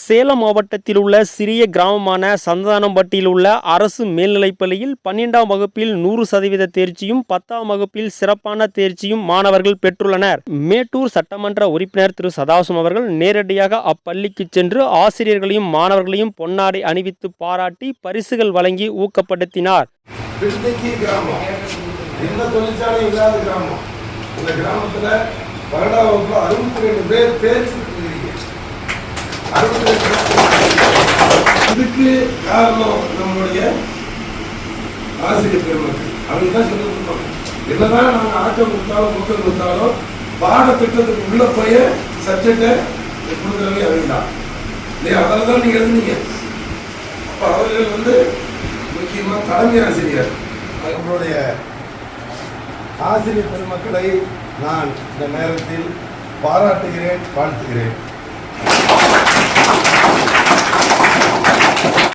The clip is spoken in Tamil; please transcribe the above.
சேலம் மாவட்டத்தில் உள்ள சிறிய கிராமமான சந்தானம்பட்டியில் உள்ள அரசு மேல்நிலைப்பள்ளியில் பன்னிரெண்டாம் வகுப்பில் நூறு சதவீத தேர்ச்சியும் பத்தாம் வகுப்பில் சிறப்பான தேர்ச்சியும் மாணவர்கள் பெற்றுள்ளனர். மேட்டூர் சட்டமன்ற உறுப்பினர் திரு. சதாசிவம் அவர்கள் நேரடியாக அப்பள்ளிக்கு சென்று ஆசிரியர்களையும் மாணவர்களையும் பொன்னாடை அணிவித்து பாராட்டி பரிசுகள் வழங்கி ஊக்கப்படுத்தினார். பில்டிங்கி பன்னெண்டாம் அறுபத்தி ரெண்டு பேர் தேர்ச்சி அதுக்கு காரணம் நம்மளுடைய ஆசிரியர் பெருமக்கள். அவங்க தான் சொல்லி கொடுப்பாங்க. என்னதான் நாங்கள் ஆட்டம் கொடுத்தாலும் ஊக்கம் கொடுத்தாலும் பாடத்திட்டத்துக்கு உள்ள போய் சப்ஜெக்டை கொடுக்குறவங்க அவங்க தான் இல்லையா? அதில் தான் நீங்கள் எழுதுனீங்க. அப்போ அவர்கள் வந்து முக்கியமாக தலைமை ஆசிரியர். நம்மளுடைய ஆசிரியர் பெருமக்களை நான் இந்த நேரத்தில் பாராட்டுகிறேன் வாழ்த்துகிறேன்.